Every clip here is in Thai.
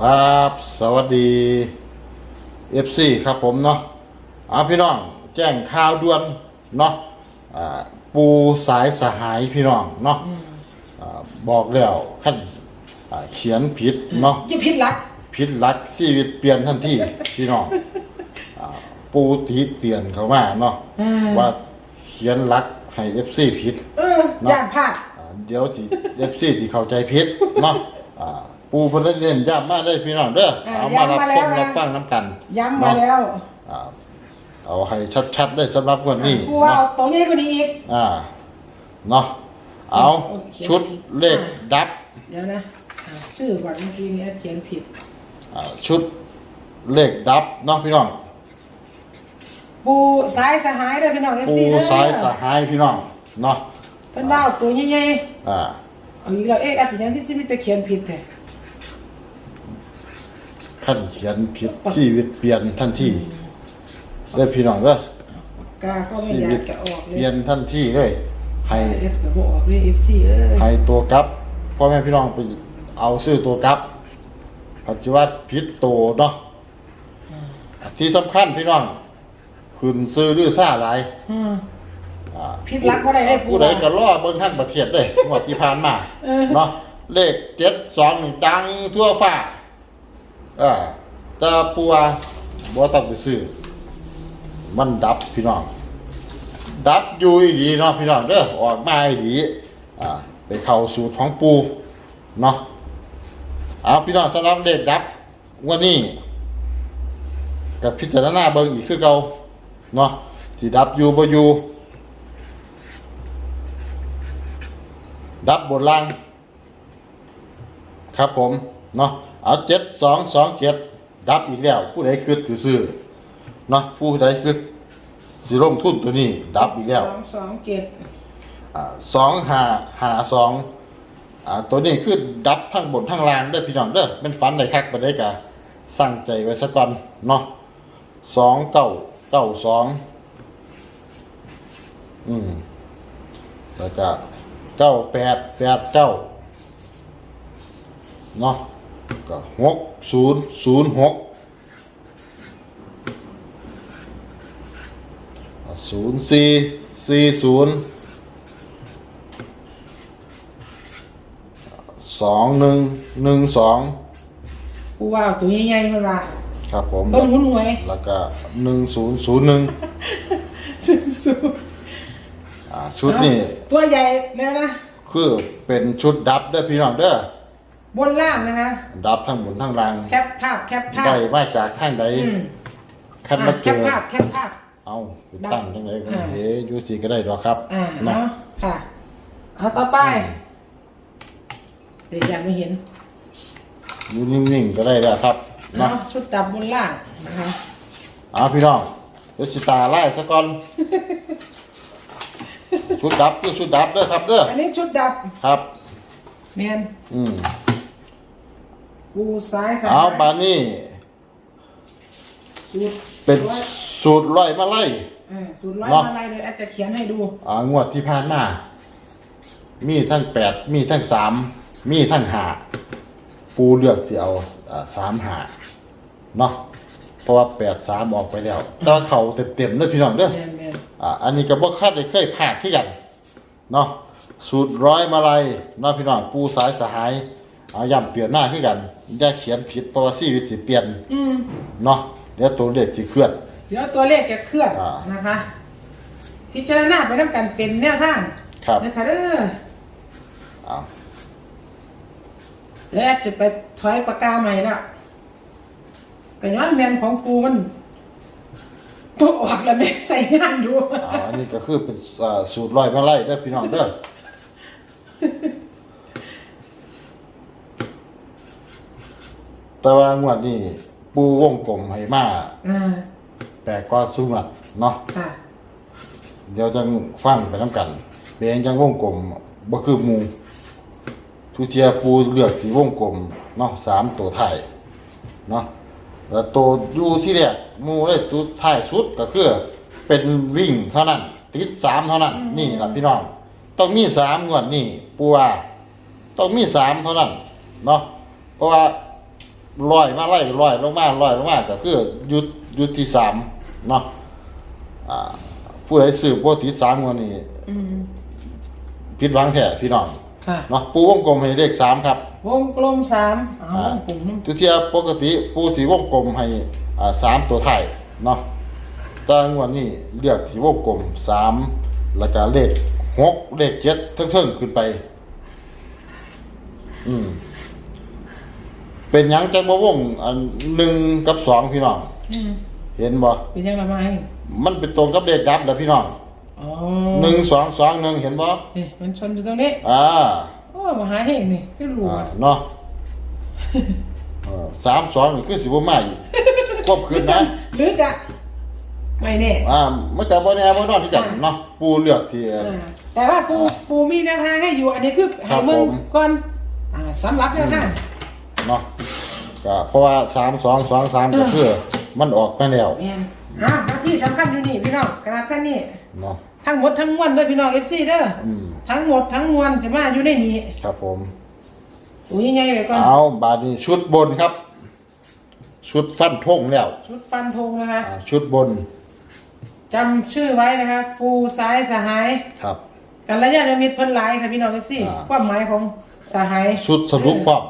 ครับสวัสดี FC ครับผมเนาะอ่าพี่น้องแจ้งข่าวด่วนเนาะอ่าปูสายสหายพี่น้องเนาะอ่าบอกแล้วขั้นอ่าเขียนผิดเนาะจะพิษรัก ผิดหลักชีวิตเปลี่ยนทันที พี่น้องอ่าปูติเตียนเขามาเนาะอ่าว่าเขียนหลักให้ FC ผิด เออ ย่านพลาดอ่าเดี๋ยวสิเอฟซีที่เข้าใจผิดเนาะอ่า ปูเพิ่นได้เน้นย้ำมาได้พี่น้องเด้อเอามารับชมรับฟังน้ำกันย้ำมาแล้วอ่าเอาให้ชัดๆได้สำหรับวันนี้กูว่าเนาะ เอาตัวใหญ่กว่านี้อีก อ่า เนาะ เอา โอเค ชุดเลขดับเดี๋ยวนะอ่าชื่อก่อนเมื่อกี้นี้เขียนผิด อ่าชุดเลขดับเนาะพี่น้อง ปูสายสหายเด้อพี่น้องเอฟปูซีเด้อสายสหายพี่น้อง เนาะ เพิ่นว่าเอาตัวใหญ่อ่า ๆเอาอีกแล้วเอ๊ะแอปยังที่สิมีแต่เขียนผิดแท้ ขั้นเขียนผิดชีวิตเปลี่ยนทันทีได้อพี่น้องเด้อกาก็ไม่ชีอยาวิกตจะออกเปเลลี่ยยนทันทีเลยให้เอฟก็บ่ออกเลยเอฟซีเอ้ยให้ตัวกลับพ่อแม่พี่น้องไปเอาซื้อตัวกลับปัจจุบันพิษโตเนาะที่สำคัญพี่น้องขึ้นซื้อหรือซ่าหลายอืม อ่าผิดหลักบ่ได้ให้ผู้ผู้ใดว่า ก็ล่อเบิ่งทั้งประเทศเลยงวดที่ผ่านมาเนาะเลขเจ็ดสองนี่ดังทั่วฟ้าเออแต่ปัวบ่ต้องไปซื้อ มันดับพี่น้อง ดับอยู่อีดีเนาะพี่น้องเด้อออกมาอีดีอ่าไปเข้าสูตรของปูเนาะเอาพี่น้องสำหรับเลขดับวันนี้กับพิจารณาเบิ่งอีกคือเก่าเนาะที่ดับอยู่บ่อยู่ดับบนล่าง ครับผม เนาะ เอาเจ็ดสองสองเจ็ดดับอีกแล้ว ผู้ใดคืดซื้อๆเนาะผู้ใดคืดสิลงทุนตัวนี้ ดับอีกแล้วสองสองเจ็ดอ่าสองหาหาสองอ่าตัวนี้คือดับทั้งบนทั้งล่างเด้อพี่น้องเด้อเป็นฝันได้คักไปได้กะสั่งใจไว้ซะก่อนเนาะสองเก้าเก้าสองอืมแล้วก็เก้าแปดแปดเก้าเนาะ ก็หกศูนย์ศูนย์หกศูนย์สี่สี่ศูนย์สองหนึ่งหนึ่งสองปูว่าเอาตัวใหญ่ๆเพิ่นว่าครับผมเพิ่นหุนหวยแล้วก็หนึ่งศูนย์ศูนย์หนึ่งสู้อ่าชุดนี้ตัวใหญ่แล้วนะคือเป็นชุดดับเด้อพี่น้องเด้อ บนล่างนะคะดับทั้งหมดทั้งรางแคปภาพแคปภาพได้มาจากข้างใดอืมคันมาอะเจแคปอภาพแคปภาพ เอาไปตั้งจังไดก็อ่าเอ๊ะอยูสีก็ได้ดอกครับอ่าเนาะเนาะค่ะเอาต่อไปเดี๋ยวยังไม่เห็นอยู่นิ่งๆก็ได้แล้วครับเนาะเนาะชุดดับบนล่างนะคะเอาพี่น้องเดี๋ยวสิตาไล่ซะก่อนชุดดับคือชุดดับเด้อครับเด้ออันนี้ชุดดับครับ แมนอืม ปูซ้ายสายเอาบานี่สูตรเป็นร้อยสูตรร้อยมาไล่อ่าสูตรร้อยเนาะมาลายเลยอาจจะเขียนให้ดูอ่างวดที่ผ่านมามีทั้งแปดมีทั้งสามมีทั้งหาปูเลือกที่เอาอ่าสามหาเนาะเพราะว่าแปดสามออกไปแล้ว แต่ว่าเขาเต็มๆเลยพี่น้องเด้อ แมนแมนอ่าอันนี้ก็บ่คาดได้เคยพลาดที่กันเนาะสูตรร้อยมาลัยเนาะพี่น้องปูสายสหาย เอาย้ำเตือนหน้าที่กันอย่าเขียนผิดเพราะว่าชีวิตสิเปลี่ยนอืมเนาะเดี๋ยวตัวเลขสิเคลื่อน เดี๋ยวตัวเลขจะเคลื่อนอ่านะคะ พิจารณาไปน้ำกันเป็นแนวทางครับนะคะเด้ออ้าวเดี๋ยวแอดจะไปถอยปากกาใหม่แล้วก็ย้อนแมนของปูมันตัวออกแล้วแม่ใส่งานดู อ่าอันนี้ก็คือเป็นอ่าสูตรร้อยมาไล่เด้อพี่น้องเด้อ แต่ว่างวดนี้ปูวงกลมให้มาอ่าแปลกก็สุงัดเนาะค่ะเดี๋ยวจังฟังไปน้ำกันเปลี่ยนจังวงกลมบ่คือหมูทุเทียปูเลือกสีวงกลมเนาะสามตัวไทายเนาะแล้วตัวอยู่ที่แรกหมูเลยตัวท้ายสุดก็คือเป็นวิ่งเท่านั้น ติดสามเท่านั้น นี่ล่ะพี่น้องต้องมีสามงวดนี่ปูว่าต้องมีสามเท่านั้นเนาะเพราะว่า ลอยมาไล่ลอยลงมาลอยลงมาก็คืออยุดยุดที่สามเนาะอ่าผู้ใดสืบว่าติดสามงวดนี้อืมผิดหวังแท้พี่น้องค่ะเนาะปูวงกลมให้เลขสามครับ วงกลมสามเอาอ่าวงกลมน้ทุกเทียปกติปูสีวงกลมให้อ่าสามตัวไทายเนาะแต่งวันนี้เรียกสีวงกลมสามแล้วก็เลขหกเลขเจ็ดเทิงๆขึ้นไป อืม เป็นหยังจังบ่วงอันหนึ่งกับสองพี่น้องำอืมเห็นบ่ เป็นยังไงมาให้มันเป็นตรงกับเลขดับแล้วพี่น้องอ๋อหนึ่งสองสองหนึ่งเห็นบ่นี่มันชนอยู่ตรงนี้อ่าโอ้มาหาเฮงนี่คือรู้อ่าอะเนาะเออสามสองนี่คือสิบ่มาอีกควบคืนนะหรือจะไม่แน่อ่ามันจะบ่แน่บ่นอนที่กันเนาะปูเลือกที่ อ่าแต่ว่าปูปูมีแนวทางให้อยู่อันนี้คือครัให้บมึงผม ก่อนอ่าสำหรับแนวทาง เนาะก็เพราะว่าสามสองสองสามก็คือมันออกมาแล้วแม่นอ่าหน้าที่สำคัญอยู่นี่พี่น้องกระดาษแผ่นนี้เนาะทั้งหมดทั้งมวลเด้อพี่น้อง FC เด้ออืมทั้งหมดทั้งมวลจะมาอยู่ในนี้ครับผม อุ้ยใหญ่ๆไว้ก่อนเอาบาดนี้ชุดบนครับ ชุดฟันทงแล้วชุดฟันธงนะคะอ่าชุดบนจำชื่อไว้นะคะปูซ้ายสหาย ครับ กันระยะนิมิตรเพิ่นหลายค่ะพี่น้อง FC อ่า ความหมายของสหายชุดสรุปพร้อม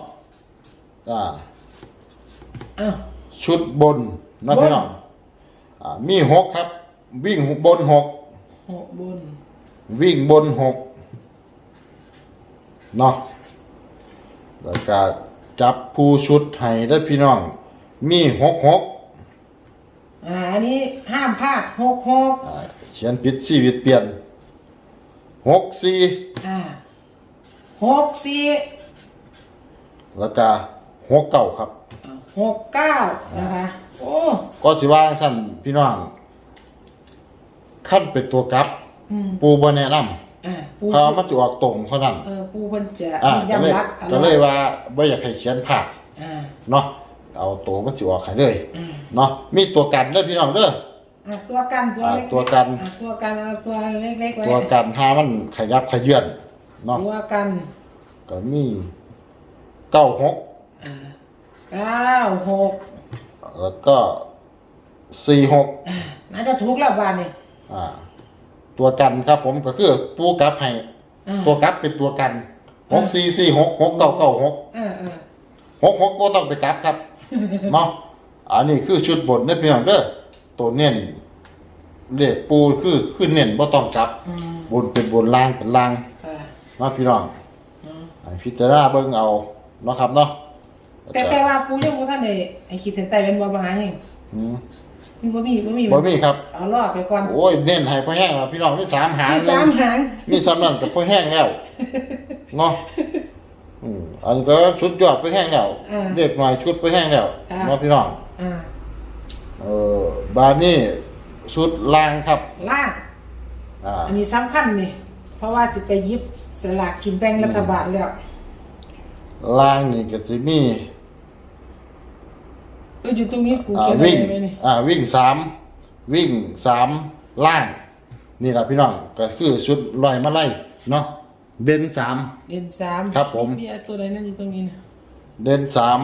อ่าอ้าวชุดบนนะบนพี่น้องอ่ามีหกครับ วิ่งบนหกหกบน วิ่งบนหกเนาะแล้วก็จับผู้ชุดให้ได้อพี่น้อง มีหกหกอ่าอันนี้ห้ามพลาดหกหกอ่าเขียนผิดชีวิตเปลี่ยนหกสี่อ่าหกสี่แล้วก็ หกเก้าครับอ่าหกเก้านะคะ โอ้ก็สิว่าสั่นพี่น้องขั้นเป็นตัวกลับ อืมปูบ่แนะนอ่าปูำเพราะมันจะออกตรงเท่านั้น เออปูเพิ่นจะอ่าก็เลยย้ำรักตลก็อดเลยว่าบ่อยากให้เขียนผักอ่าเนาะเอาตัวมันสิออกให้เลยอ่าเนาะมีตัวกันเด้อพี่น้องเด้อ อ่าตัวกันตัวอ่าเล็กตัวกัน อ่าตัวกันเอาตัวเล็กๆไว้ตัวกันหามันขยับขยื่นเนาะตัวกันก็มีเก้าหกอ่า เก้าหกแล้วก็สี่หกอ่าน่าจะถูกแล้วบ้านนี่อ่า ตัวกันครับผมก็คือปูกลับให้อ่าตัวกลับเป็นตัวกันหกสี่สี่หกหกเก้าเก้าหกเออเออหกหกก็ต้องไปกลับครับเนาะอันนี้คือชุดบนเนี่ยพี่น้องเด้อตัวเน้นเลขปูคือคือเน้นบ่ต้องกลับอืมบนเป็นบนล่างเป็นล่างอ่าเนาะพี่น้องอืมให้พิจารณาเบิ่งเอาเนาะครับเนาะ แต่แต่ว่าปูยังบ่ทันได้ไอ้ขีดเส้นใต้เป็นบ่มาหาหยังอืมมันบ่มีบ่มีบ่มีครับ เอาลอกไปก่อนโอ้ยเน้นให้พ่อแห้งแล้วพี่น้องมีสามหางมีสามหางมีสามนั่นกับพ่อแห้งแล้วเนาะอืมอันนี้ก็ชุดยอดพ่อแห้งแล้วอ่าเด็กหน่อยชุดพ่อแห้งแล้วอ่าเนาะพี่น้องอ่าเออบาดนี่ชุดล่างครับล่างอ่าอันนี้สำคัญนี่เพราะว่าสิไปหยิบสลากกินแบ่งรัฐบาลแล้วล่างนี่ก็จะมี เอออยู่ตรงนี้ปูอ่าเขียนอะไรวิ่งไว้นี่อ่าวิ่งสามวิ่งสามล่าง นี่แหละพี่น้องก็คือชุดลอยมาไล่เนาะเด่นสามเด่นสามครับผม มีตัวไหนนั่นอยู่ตรงนี้นะเด่นสาม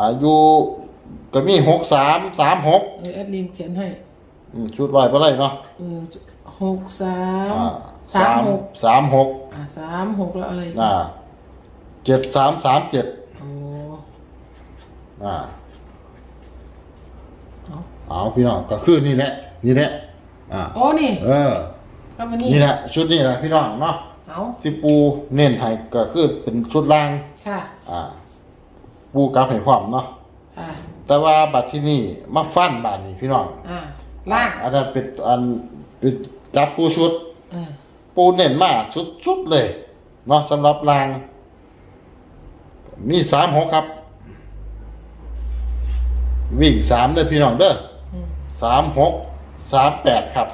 อายุก็มีหกสามสามหกเออแอดลิมเขียนให้อืมชุดลอยมาไล่เนาะเออหกสามอ่าสามหกสามหกอ่าสามหกแล้วอะไรอีกอ่าเจ็ดสามสามเจ็ด โอ้อ่า เอาเอาพี่น้องก็คือนี่แหละนี่แหละอ่าโอ้นี่เออก็มานี่นี่แหละชุดนี้แหละพี่น้องเนาะเอาที่ปูเน้นให้ก็คือเป็นชุดล่างค่ะอ่าปูกลับให้พร้อมเนาะอ่าแต่ว่าบัดที่นี่มาฟันบาดนี้พี่น้องอ่าล่างอันนั้นเป็นอันเป็นจับปูชุดเออปูเน้นมากสุดๆเลยเนาะสำหรับราง มีสามหกครับ วิ่งสามเด้อพี่น้องเด้ออืม สามหกสามแปดครับ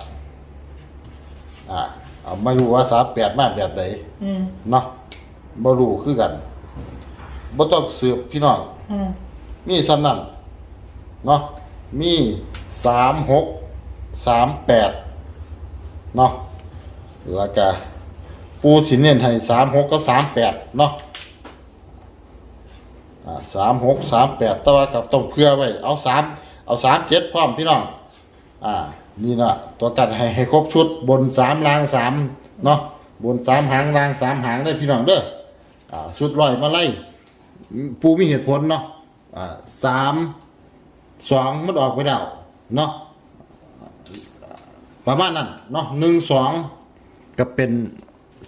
อ่าเอาไม่รู้ว่าสามแปดมาแบบไหนอืมเนาะบ่รู้คือกันบ่ต้องสืบพี่น้อง อืมมีสำนั่นเนาะมีสามหกสามแปดเนาะแล้วก็ปูสิเน้นให้สามหกก็สามแปดเนาะอ่าสามหกสามแปดแต่ว่ากับต้องเพื่อไว้ เอาสาม เอาสามเจ็ดพร้อมพี่น้อง อ่า นี่นะตัวกันให้ให้ครบชุดบนสามรางสามเนาะ บนสามหางรางสามหางได้พี่น้องเด้อ อ่าชุดลอยมาไล่ปูมีเหตุผลเนาะ อ่าสามสองมันออกไปแล้วเนาะ ประมาณนั้นเนาะหนึ่งสองก็เป็น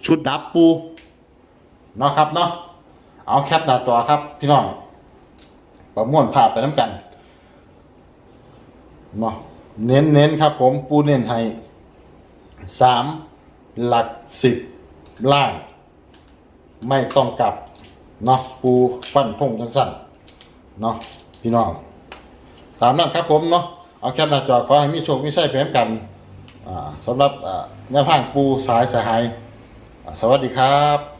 ชุดดับปูเนาะครับเนาะ เอาแคปหน้าตัวครับพี่น้อง ประมวลภาพไปน้ำกัน เนาะเน้นเน้นครับผมปูเน้นให้สามหลักสิบล่าง ไม่ต้องกลับเนาะปูฟันพงจังสั่นเนาะพี่น้องตามนั้นครับผมเนาะเอาแคปหน้าจอขอให้มีโชคมีชัยแพมกันสำหรับแนวทางปูสายสหาย สวัสดีครับ